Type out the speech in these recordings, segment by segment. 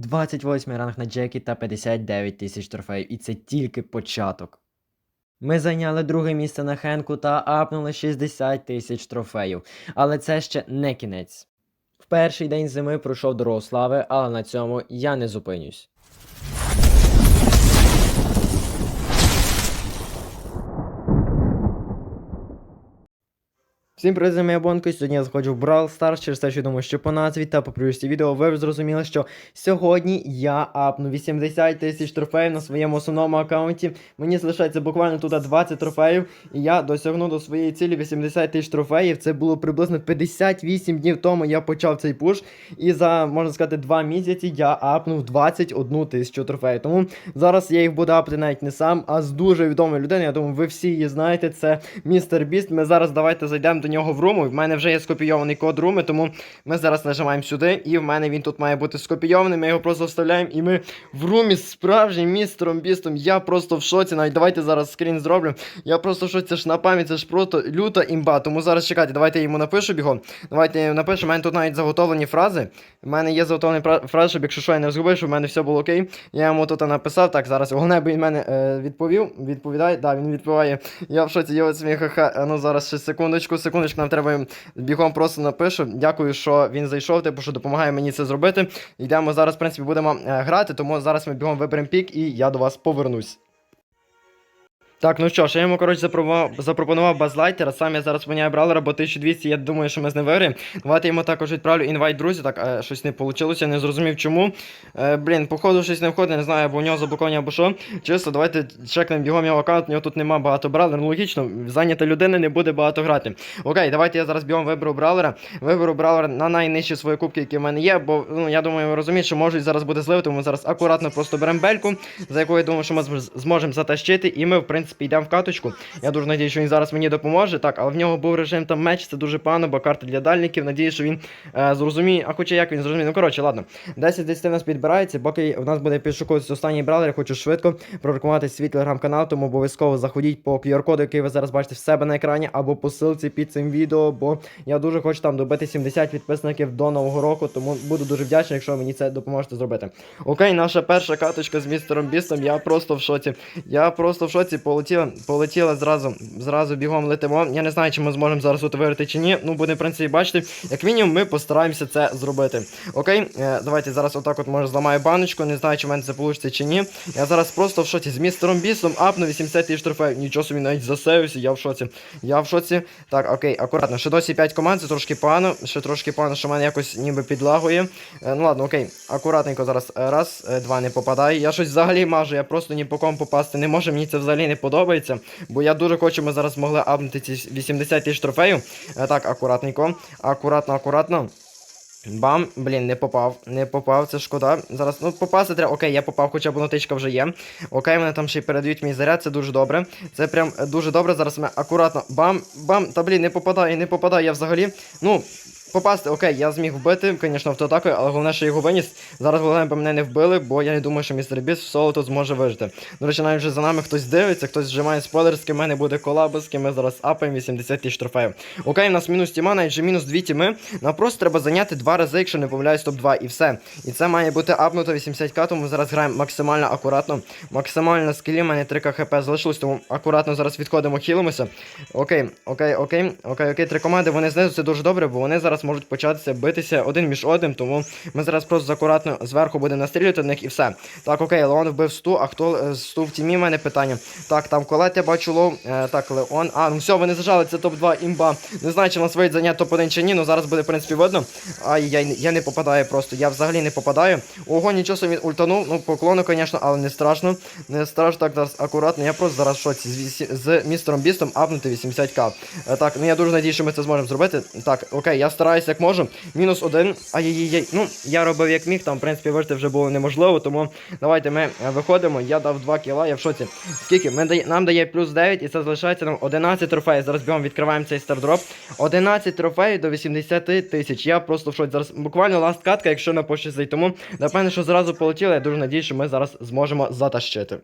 28 ранг на Джекі та 59 тисяч трофеїв, і це тільки початок. Ми зайняли друге місце на Хенку та апнули 60 тисяч трофеїв, але це ще не кінець. В перший день зими пройшов дорогу слави, але на цьому я не зупинюсь. Всім привіт, з я Бонко, сьогодні я заходжу в Brawl Stars через те, що думаю, що по назві та по привісті відео ви зрозуміли, що сьогодні я апну 80 тисяч трофеїв на своєму основному аккаунті. Мені залишається буквально тут 20 трофеїв, і я досягну до своєї цілі 80 тисяч трофеїв. Це було приблизно 58 днів тому я почав цей пуш, і за, можна сказати, 2 місяці я апнув 21 тисячу трофеїв. Тому зараз я їх буду апати навіть не сам, а з дуже відомою людиною. Я думаю, ви всі її знаєте. Це містер Біст. Ми зараз давайте зайдемо до нього в руму. В мене вже є скопійований код руми, тому ми зараз нажимаємо сюди, і в мене він тут має бути скопійований. Ми його просто вставляємо, і ми в румі з справжнім містером Бістом. Я просто в шоці. Навіть давайте зараз скрін зроблю. Я просто в шоці, це ж на пам'ять, це ж просто люта імба. Тому зараз чекайте, давайте я йому напишу бігом. Давайте я напишу. У мене тут навіть заготовлені фрази. У мене є заготовлені фрази, щоб якщо що я не згубив, щоб в мене все було окей. Я йому тут написав. Так, зараз аби він мене е, відповів. Відповідає. Да, він відповідає. Я в шоці, його сміх, ха. Ну зараз ще секундочку, секундочку, нам треба бігом просто напишу. Дякую, що він зайшов, типу, що допомагає мені це зробити. Йдемо зараз, в принципі, будемо е, грати, тому зараз ми бігом виберемо пік і я до вас повернусь. Так, ну що ж, я йому, коротше, запропонував, базлайтера, сам я зараз поняю бравлера, бо 1200, я думаю, що ми з ним виграємо. Давайте йому також відправлю інвайт, друзі, так, е, щось не вийшло, я не зрозумів чому. Е, блін, походу щось не входить, не знаю, або у нього заблоковані, або що. Чисто, давайте чекнемо бігом його аккаунт, у нього тут нема багато бравлерів, ну логічно, зайнята людина не буде багато грати. Окей, давайте я зараз бігом виберу бравлера, виберу бравлера на найнижчі свої кубки, які в мене є, бо, ну, я думаю, ви розумієте, що можуть зараз буде зливи, тому ми зараз акуратно просто беремо бельку, за яку я думаю, що ми зможемо затащити, і ми, в принципі, йдемо в каточку. Я дуже надію, що він зараз мені допоможе. Так, але в нього був режим там меч, це дуже погано, бо карта для дальників. Надію, що він е, зрозуміє. А хоча як він зрозуміє. Ну коротше, ладно. 10 10 у нас підбирається. Поки у нас буде підшукуватися останній бравлер, я хочу швидко прорекомувати свій телеграм-канал, тому обов'язково заходіть по QR-коду, який ви зараз бачите в себе на екрані, або по ссылці під цим відео, бо я дуже хочу там добити 70 підписників до нового року, тому буду дуже вдячний, якщо мені це допоможете зробити. Окей, наша перша каточка з містером Бістом. Я просто в шоці. Я просто в шоці полетіла, полетіла зразу, зразу бігом летимо. Я не знаю, чи ми зможемо зараз тут виграти чи ні. Ну, будемо, в принципі, бачити. Як мінімум, ми постараємося це зробити. Окей, е, давайте зараз отак от може зламаю баночку. Не знаю, чи в мене це вийде чи ні. Я зараз просто в шоці з містером Бістом апну 80 тисяч трофеїв. Нічого собі навіть засейвився, я в шоці. Я в шоці. Так, окей, акуратно. Ще досі 5 команд, це трошки погано. Ще трошки погано, що в мене якось ніби підлагує. Е, ну ладно, окей, акуратненько зараз. Раз, е, два не попадає. Я щось взагалі мажу, я просто ні по кому попасти не можу. Мені це взагалі не подобається. Бо я дуже хочу, ми зараз змогли апнути ці 80 тисяч трофеїв. Е, так, акуратненько. Акуратно, акуратно. Бам, блін, не попав, не попав, це шкода. Зараз, ну, попасти треба. Окей, я попав, хоча б нотичка вже є. Окей, мене там ще й передають мій заряд, це дуже добре. Це прям е, дуже добре. Зараз ми акуратно. Бам, бам, та блін, не попадає, не попадає я взагалі. Ну. Попасти, окей, я зміг вбити, звісно, автоатакою, але головне, що його виніс. Зараз головне, б мене не вбили, бо я не думаю, що містер Біс в соло тут зможе вижити. До речі, навіть вже за нами хтось дивиться, хтось вжимає спойлер, з ким мене буде колаби, з ким ми зараз апаємо 80 тисяч трофеїв. Окей, у нас мінус тіма, навіть вже мінус дві тіми. Нам просто треба зайняти два рази, якщо не помиляюсь, топ-2, і все. І це має бути апнуто 80к, тому зараз граємо максимально акуратно. Максимально скілі, мене 3 хп залишилось, тому акуратно зараз відходимо, хілимося. Окей, окей, окей, окей, окей, три команди, вони знизу, це дуже добре, бо вони зараз можуть початися битися один між одним, тому ми зараз просто акуратно зверху будемо настрілювати на них і все. Так, окей, Леон вбив сту, а хто е, сту в тімі, мене питання. Так, там колет я бачу лоу. Е, так, Леон. А, ну все, вони зажали, це топ-2 імба. Не знаю, чи нас вийде зайняти топ-1 чи ні, ну зараз буде, в принципі, видно. Ай, я, я не попадаю просто, я взагалі не попадаю. Ого, нічого собі ультанув, ну поклону, звісно, але не страшно. Не страшно, так зараз акуратно. Я просто зараз в з, з містером Бістом апнути 80к. Е, так, ну я дуже надію, що ми це зможемо зробити. Так, окей, я стараюся як можу. Мінус один. Ай-яй-яй. Ну, я робив як міг, там, в принципі, вижити вже було неможливо, тому давайте ми е, виходимо. Я дав 2 кіла, я в шоці. Скільки? Ми дає, нам дає плюс 9, і це залишається нам 11 трофеїв. Зараз бігом відкриваємо цей стардроп. 11 трофеїв до 80 тисяч. Я просто в шоці. Зараз буквально ласт катка, якщо не пощастить. Тому напевне, що зразу полетіло. Я дуже надію, що ми зараз зможемо затащити.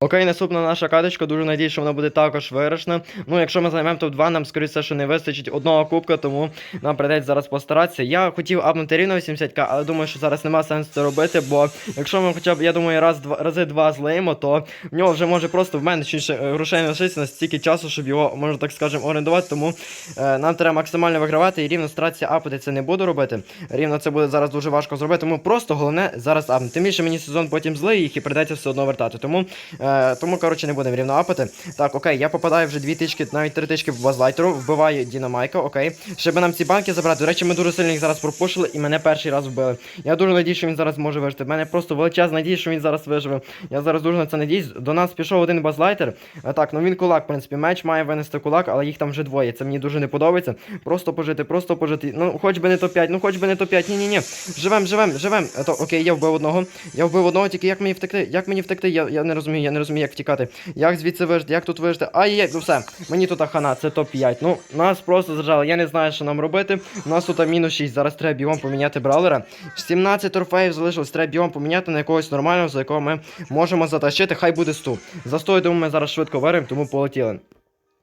Окей, наступна наша каточка, дуже надіюсь, що вона буде також виграшна. Ну, якщо ми займемо топ-2, нам, скоріше, що не вистачить одного кубка, тому нам прийдеться зараз постаратися. Я хотів апнути рівно 80к, але думаю, що зараз нема сенсу це робити, бо якщо ми хоча б, я думаю, раз, два, рази два злиємо, то в нього вже може просто в мене ще грошей не лишиться настільки часу, щоб його, можна так скажемо, орендувати. Тому е, нам треба максимально вигравати і рівно старатися апати це не буду робити. Рівно це буде зараз дуже важко зробити, тому просто головне зараз апнути. Тим більше мені сезон потім злий, їх і прийдеться все одно вертати. Тому, е, тому коротше, не будемо рівно апати. Так, окей, я попадаю вже дві тички, навіть три тички в базлайтеру, вбиваю Дінамайка, окей. Щоб нам ці банки забрати. До речі, ми дуже сильно їх зараз пропушили і мене перший раз вбили. Я дуже надію, що він зараз може вижити. В мене просто величезна надія, що він зараз виживе. Я зараз дуже на це надіюсь. До нас пішов один базлайтер. А, так, ну він кулак, в принципі, меч має винести кулак, але їх там вже двоє. Це мені дуже не подобається. Просто пожити, просто пожити. Ну, хоч би не топ-5, ну хоч би не топ-5. Ні, ні, ні. Живем, живем, живем. А То, окей, я вбив одного. Я вбив одного, тільки як мені втекти? Як мені втекти? Я, я не розумію, я не розумію, як втікати. Як звідси вижити, як тут вижити? Ай-яй, ну все. Мені тут хана, це топ-5. Ну, нас просто зажали. Я не знаю, що нам робити. У нас тут мінус 6. Зараз треба бігом поміняти бралера. 17 трофеїв залишилось, треба бігом поміняти на якогось нормального, за якого ми можемо затащити. Хай буде 100. За 100, я думаю, ми зараз швидко виримо, тому полетіли.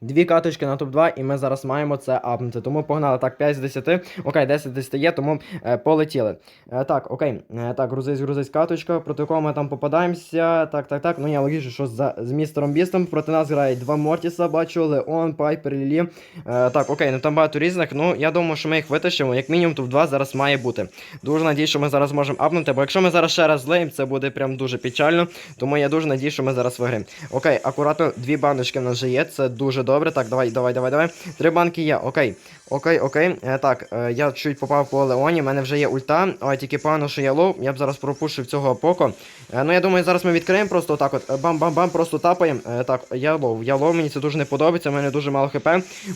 Дві каточки на топ-2, і ми зараз маємо це апнути. Тому погнали. Так, 5 з 10. Окей, 10 з 10 є, тому е, полетіли. Е, так, окей. Е, так, грузись, грузись каточка. Проти кого ми там попадаємося. Так, так, так. Ну я логічно, що за, з містером Бістом. Проти нас грають два Мортіса, бачу, Леон, Пайпер, Лілі. Е, так, окей, ну там багато різних. Ну, я думаю, що ми їх витащимо. Як мінімум топ-2 зараз має бути. Дуже надію, що ми зараз можемо апнути, бо якщо ми зараз ще раз злеємо, це буде прям дуже печально. Тому я дуже надію, що ми зараз виграємо. Окей, акуратно, дві баночки в нас вже є. Це дуже добре. Так, давай, давай, давай, давай. Три банки є. Окей. Окей, окей. Е, так, е, я чуть попав по Леоні, в мене вже є ульта. Ой, тільки погано, що я лоу. Я б зараз пропушив цього поко. Е, ну я думаю, зараз ми відкриємо просто отак от. Бам-бам-бам, просто тапаємо. Так, я лоу. Я лоу, мені це дуже не подобається, в мене дуже мало хп.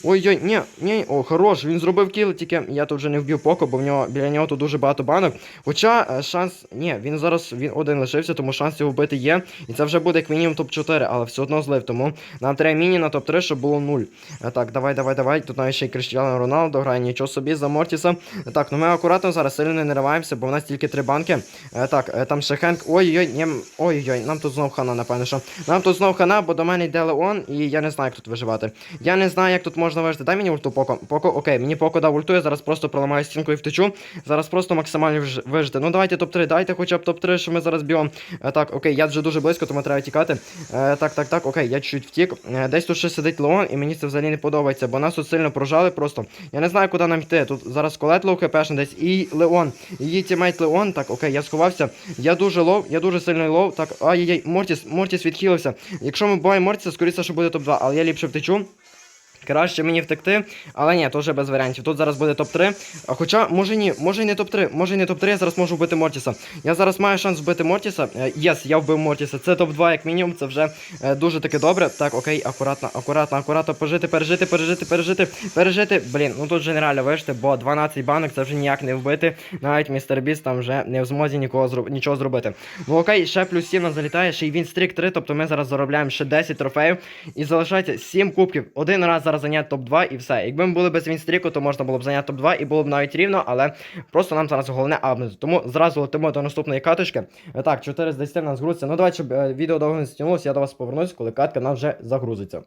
Ой-ой, ні, ні, о, хорош, він зробив кіл, тільки я тут вже не вб'ю поко, бо в нього біля нього тут дуже багато банок. Хоча шанс. Ні, він зараз він один лишився, тому шанс його вбити є. І це вже буде як мінімум топ-4, але все одно злив. Тому нам треба міні на топ-3, щоб було 0. Е, так, давай, давай, давай. Тут навіть ще й Криштіано Роналдо грає, нічого собі за Мортіса. Е, Так, ну ми акуратно зараз сильно не нариваємося, бо в нас тільки три банки. Е, так, там ще Хенк. Ой-ой, ні, ой-ой, нам тут знов хана, напевно, що. Нам тут знов хана, бо до мене йде Леон, і я не знаю, як тут виживати. Я не знаю, як тут можна вижити. Дай мені ульту Поко. Поко, окей, мені Поко дав ульту, я зараз просто проламаю стінку і втечу. Зараз просто максимально вж- вижити. Ну давайте топ-3, дайте хоча б топ-3, що ми зараз б'ємо. Так, окей, я вже дуже близько, тому треба тікати. Так, так, так, окей, я чуть втік. Десь тут ще сидить Леон, і мені це взагалі не подобається, бо нас тут сильно прожали просто. Я не знаю, куди нам йти. Тут зараз колет лов хпшний десь і Леон. Її тімейт Леон. Так, окей, я сховався. Я дуже лов, я дуже сильний лов. Так, ай-яй-яй, Мортіс, Мортіс відхилився. Якщо ми буваємо Мортіса, скоріше, що буде топ-2, але я ліпше втечу. Краще мені втекти, але ні, то вже без варіантів. Тут зараз буде топ-3. Хоча, може ні, може й не топ-3, може й не топ-3, я зараз можу вбити Мортіса. Я зараз маю шанс вбити Мортіса. Е, Єс, я вбив Мортіса. Це топ-2 як мінімум, це вже е, дуже таки добре. Так, окей, акуратно, акуратно, акуратно, пожити, пережити, пережити, пережити, пережити. Блін, ну тут вже нереально вижити, бо 12 банок це вже ніяк не вбити. Навіть містер Біст там вже не в змозі нікого зроб... нічого зробити. Ну окей, ще плюс 7 нас залітає, ще й він стрік 3, тобто ми зараз заробляємо ще 10 трофеїв. І залишається 7 кубків. Один раз зараз зайняти топ-2 і все. Якби ми були без вінстріку, то можна було б зайняти топ-2 і було б навіть рівно, але просто нам зараз головне апнути. Тому зразу летимо до наступної каточки. Е, Так, 4 з 10 в нас грузиться. Ну давайте, щоб е, відео довго не стягнулося, я до вас повернусь, коли катка нам вже загрузиться.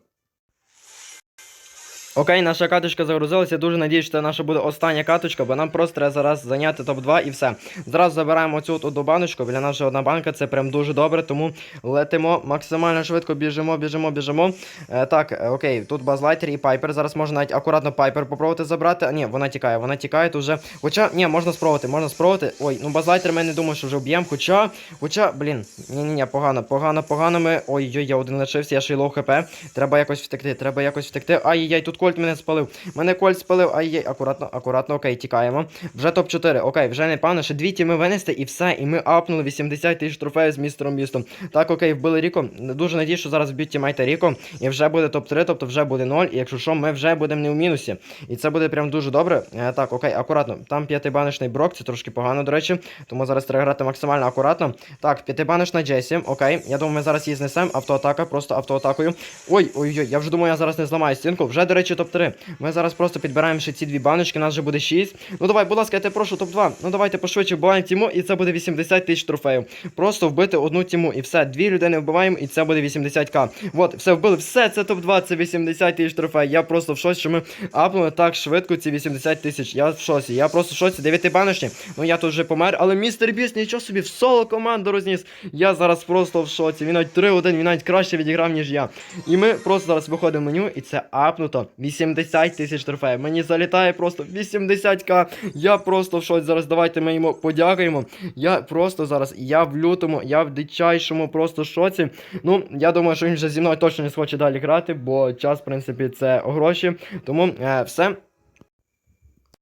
Окей, наша каточка загрузилася. Дуже надіюсь, що це наша буде остання каточка, бо нам просто треба зараз зайняти топ-2 і все. Зразу забираємо оцю от одну баночку. Біля нас одна банка, це прям дуже добре, тому летимо максимально швидко, біжимо, біжимо, біжимо. Е, так, е, окей, тут базлайтер і пайпер. Зараз можна навіть акуратно пайпер попробувати забрати. А ні, вона тікає, вона тікає тут вже. Хоча, ні, можна спробувати, можна спробувати. Ой, ну базлайтер ми не думаю, що вже вб'ємо. Хоча, хоча, блін, ні-ні-ні, погано, погано, погано ми. Ой-ой, я один лишився, я ще й лоу хп. Треба якось втекти, треба якось втекти. Ай-яй, тут кольт мене спалив. Мене кольт спалив. Ай-яй, акуратно, акуратно, окей, тікаємо. Вже топ-4. Окей, вже не пане, ще дві тіми винести і все. І ми апнули 80 тисяч трофеїв з містером Бістом. Так, окей, вбили Ріко. Дуже надію, що зараз б'ють тімайта Ріко. І вже буде топ-3, тобто вже буде 0. І якщо що, ми вже будемо не в мінусі. І це буде прям дуже добре. Е, так, окей, акуратно. Там п'ятибаночний брок, це трошки погано, до речі. Тому зараз треба грати максимально акуратно. Так, п'ятибаночна Джесі. Окей. Я думаю, ми зараз її знесемо. Автоатака, просто автоатакою. Ой, ой, ой, я вже думаю, я зараз не зламаю стінку. Вже, до речі, коротше, топ-3. Ми зараз просто підбираємо ще ці дві баночки, нас вже буде 6. Ну давай, будь ласка, я тебе прошу топ-2. Ну давайте пошвидше вбиваємо тіму, і це буде 80 тисяч трофеїв. Просто вбити одну тіму, і все. Дві людини вбиваємо, і це буде 80к. От, все вбили, все, це топ-2, це 80 тисяч трофеїв. Я просто в шоці, що ми апнули так швидко ці 80 тисяч. Я в шоці. Я просто в шоці. 9 баночні. Ну я тут вже помер, але містер Біс нічого собі в соло команду розніс. Я зараз просто в шоці. Він навіть 3-1, він навіть краще відіграв, ніж я. І ми просто зараз виходимо в меню, і це апнуто 80 тисяч трофеїв. Мені залітає просто 80к. Я просто в шоці. Зараз давайте ми йому подякуємо. Я просто зараз, я в лютому, я в дичайшому просто шоці. Ну, я думаю, що він вже зі мною точно не схоче далі грати, бо час, в принципі, це гроші. Тому е, все.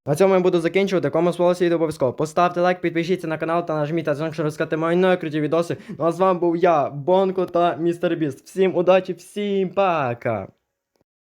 На цьому я буду закінчувати. Кому сподобалося відео обов'язково. Поставте лайк, підпишіться на канал та нажміть на дзвоник, щоб розказати мої круті відоси. Ну а з вами був я, Бонко та Містер Біст. Всім удачі, всім пока!